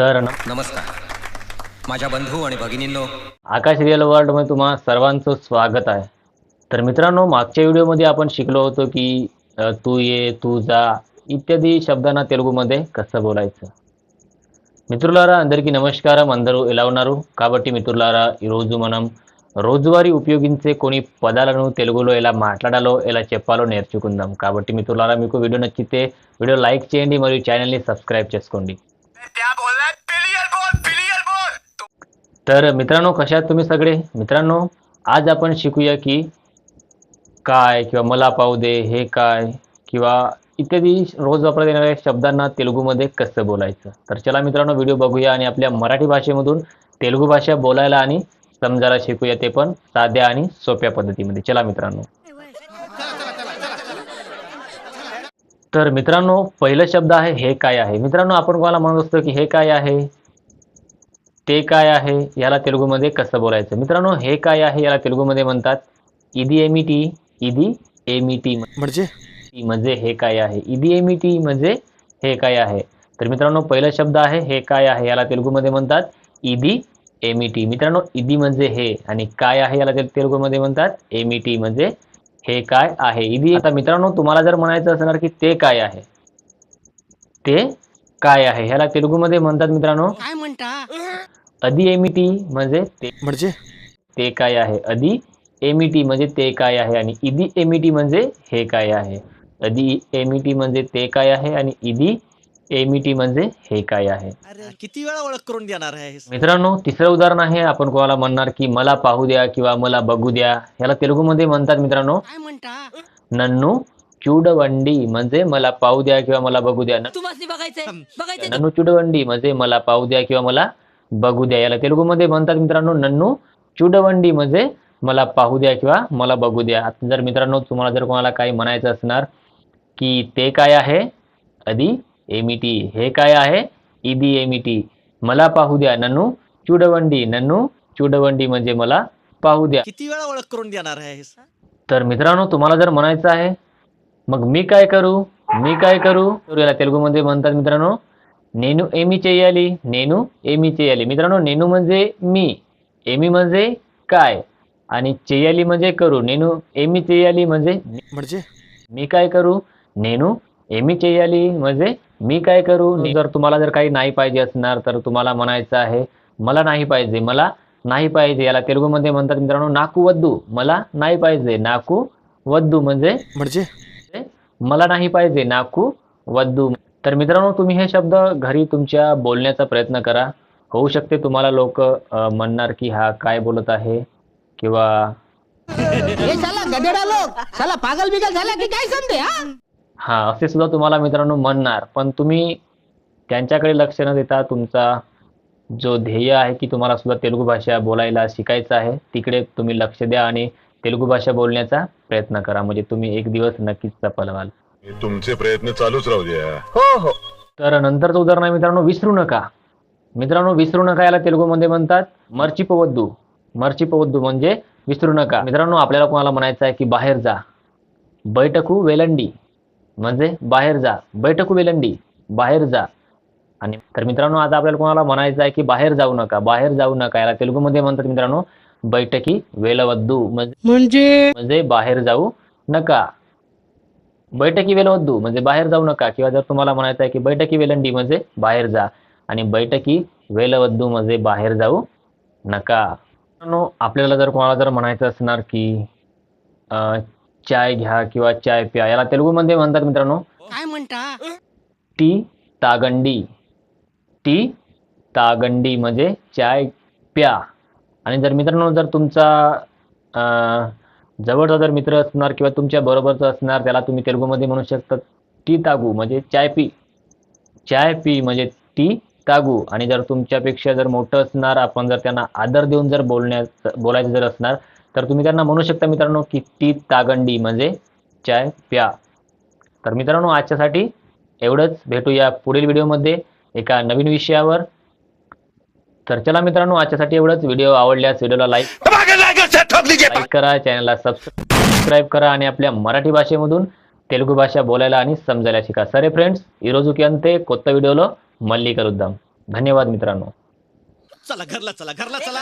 तर नमस्कार माझ्या बंधू आणि भगिनींनो. आकाश रिअल वर्ल्डमध्ये तुम्हा सर्वांचं स्वागत आहे. तर मित्रांनो मागच्या व्हिडिओमध्ये आपण शिकलो होतो की तू ये तू जा ఇత్యాది శబ్దాన తెలుగు మధ్య కష్టబోలాయిచ్చు మిత్రులారా అందరికీ నమస్కారం అందరూ ఎలా ఉన్నారు కాబట్టి మిత్రులారా ఈరోజు మనం రోజువారీ ఉపయోగించే కొన్ని పదాలను తెలుగులో ఎలా మాట్లాడాలో ఎలా చెప్పాలో నేర్చుకుందాం కాబట్టి మిత్రులారా మీకు వీడియో నచ్చితే వీడియో లైక్ చేయండి మరియు ఛానల్ని సబ్స్క్రైబ్ చేసుకోండి तर मित्रांनो कशात तुम्ही सगळे? मित्रांनो आज आपण शिकूया की काय किंवा मला पाहू दे हे काय किंवा इत्यादी रोज वापरत येणाऱ्या शब्दांना तेलुगूमध्ये कसं बोलायचं? तर चला मित्रांनो व्हिडिओ बघूया आणि आपल्या मराठी भाषेमधून तेलुगू भाषा बोलायला आणि समजायला शिकूया ते पण साध्या आणि सोप्या पद्धतीमध्ये. चला मित्रांनो. तर मित्रांनो पहिला शब्द आहे हे काय आहे? मित्रांनो आपण कोणाला म्हणत असतो की हे काय आहे? ते काय आहे? याला तेलुगूमध्ये कसं बोलायचं? मित्रांनो हे काय आहे? याला तेलुगूमध्ये म्हणतात इदी एमी टी इदी एमी टी म्हणजे? म्हणजे हे काय आहे? इदी एमी टी म्हणजे हे काय आहे? तर मित्रांनो पहिला शब्द आहे हे काय आहे? याला तेलुगूमध्ये म्हणतात इदी एमी टी मित्रांनो इदी म्हणजे हे. आणि काय आहे? याला ते तेलुगूमध्ये म्हणतात एमी टी म्हणजे हे काय आहे? इदी आता मित्रांनो तुम्हाला जर म्हणायचं असणार की ते काय आहे? ते काय आहे? ह्याला तेलुगूमध्ये म्हणतात मित्रांनो काय म्हणता? अदी एमिटी म्हणजे ते म्हणजे? ते काय आहे? अदी एमिटी म्हणजे ते काय आहे आणि इदी एमिटी म्हणजे हे काय आहे? अदी एमिटी म्हणजे ते काय आहे आणि इदी एमिटी म्हणजे हे काय आहे? अरे किती वेळा ओळख करून देणार आहे मित्रांनो तिसरं उदाहरण आहे आपण कोणाला म्हणणार की मला पाहू द्या किंवा मला बघू द्या. याला तेलुगूमध्ये म्हणतात मित्रांनो काय म्हणता? नन्नू चूडवंडी म्हणजे मला पाहू द्या किंवा मला बघू द्या. तुम्हाला बघायचंय. बघायचंय नन्नू चुडवंडी म्हणजे मला पाहू द्या किंवा मला बघू द्या. याला तेलुगूमध्ये म्हणतात मित्रांनो नन्नू चुडवंडी म्हणजे मला पाहू द्या किंवा मला बघू द्या. आता जर मित्रांनो तुम्हाला जर कोणाला काही म्हणायचं असणार की ते काय आहे? अदी एमिटी. हे काय आहे? इदी एमिटी. मला पाहू द्या. नन्नू चुडवंडी नन्नू चुडवंडी म्हणजे मला पाहू द्या. किती वेळा ओळख करून देणार आहे तर मित्रांनो तुम्हाला जर म्हणायचं आहे मग मी काय करू? मी काय करू? तर याला तेलुगूमध्ये म्हणतात मित्रांनो नेनू एमी చేయాలి నేను ఏమి చేయాలి मित्रांनो नेनू म्हणजे मी एमी म्हणजे काय आणि చేయాలి म्हणजे करू नेनू एमी చేయాలి म्हणजे म्हणजे मी काय करू नेनू एमी చేయాలి म्हणजे मी काय करू जर तुम्हाला जर काही नाही पाहिजे असणार तर तुम्हाला म्हणायचं आहे मला नाही पाहिजे मला नाही पाहिजे याला तेलुगूमध्ये म्हणतात मित्रांनो नाकू वद्दू मला नाही पाहिजे नाकू वद्दू म्हणजे म्हणजे मला नाही पाहिजे नाकू वद्दू तर मित्रांनो तुम्ही हे शब्द घरी तुमच्या बोलण्याचा प्रयत्न करा. होऊ शकते तुम्हाला लोक म्हणणार की हा काय बोलत आहे किंवा ये साला गधेड़ा लोग साला पागल बिगल झाला की काय समजे हा? हा असे सुद्धा तुम्हाला मित्रांनो म्हणणार. पण तुम्ही त्यांच्याकडे लक्ष न देता तुमचा जो ध्येय आहे की तुम्हाला सुद्धा तेलुगू भाषा बोलायला शिकायचं आहे तिकडे तुम्ही लक्ष द्या आणि तेलुगू भाषा बोलण्याचा प्रयत्न करा. म्हणजे तुम्ही एक दिवस नक्कीच सफल व्हाल. तुमचे प्रयत्न चालूच राहू द्या. हो हो. तर नंतरचं उदाहरण आहे मित्रांनो विसरू नका. मित्रांनो विसरू नका याला तेलुगूमध्ये म्हणतात मर्चिपवद्दू. मर्चिपवद्दू म्हणजे विसरू नका. मित्रांनो आपल्याला कोणाला म्हणायचं आहे की बाहेर जा. बैठकू वेलंडी. म्हणजे बाहेर जा. बैठकू वेलंडी. बाहेर जा. आणि तर मित्रांनो आता आपल्याला कोणाला म्हणायचं आहे की बाहेर जाऊ नका बाहेर जाऊ नका. याला तेलुगूमध्ये म्हणतात मित्रांनो बैठकी वेलवद्दू. म्हणजे म्हणजे? म्हणजे बाहेर जाऊ नका. बैठकी वेलवद्दू म्हणजे बाहेर जाऊ नका. किंवा जर तुम्हाला म्हणायचं आहे की बैठकी वेलंडी म्हणजे बाहेर जा. आणि बैठकी वेलवद्दू म्हणजे बाहेर जाऊ नका. मित्रांनो, आपल्याला जर कोणाला जर म्हणायचं असणार की चाय घ्या किंवा चाय प्या याला तेलुगूमध्ये म्हणतात मित्रांनो काय म्हणता? टी तागंडी. टी तागंडी म्हणजे चाय प्या. आणि जर मित्रांनो जर तुमचा अं, जवळचा जर मित्र असणार किंवा तुमच्या बरोबरचा असणार त्याला तुम्ही तेलुगूमध्ये म्हणू शकता टी तागू म्हणजे चाय पी. चाय पी म्हणजे टी तागू. आणि जर तुमच्यापेक्षा जर मोठं असणार आपण जर त्यांना आदर देऊन जर बोलण्यात बोलायचं जर असणार तर तुम्ही त्यांना म्हणू शकता मित्रांनो की टी तागंडी म्हणजे चाय प्या. तर मित्रांनो आजच्यासाठी एवढंच. भेटूया पुढील व्हिडिओमध्ये एका नवीन विषयावर. तर चला मित्रांनो आजच्यासाठी एवढंच. व्हिडिओ आवडल्यास व्हिडिओला लाईक ठोक लीजिए लाईक करा चॅनलला सबस्क्राईब करा आणि आपल्या मराठी भाषेमधून तेलुगू भाषा बोलायला आणि समजायला शिका. सरे फ्रेंड्स इरोजू की अंते कोत्ता व्हिडिओला मल्लिका रुद्दाम. धन्यवाद मित्रांनो. चला घरला चला घरला चला.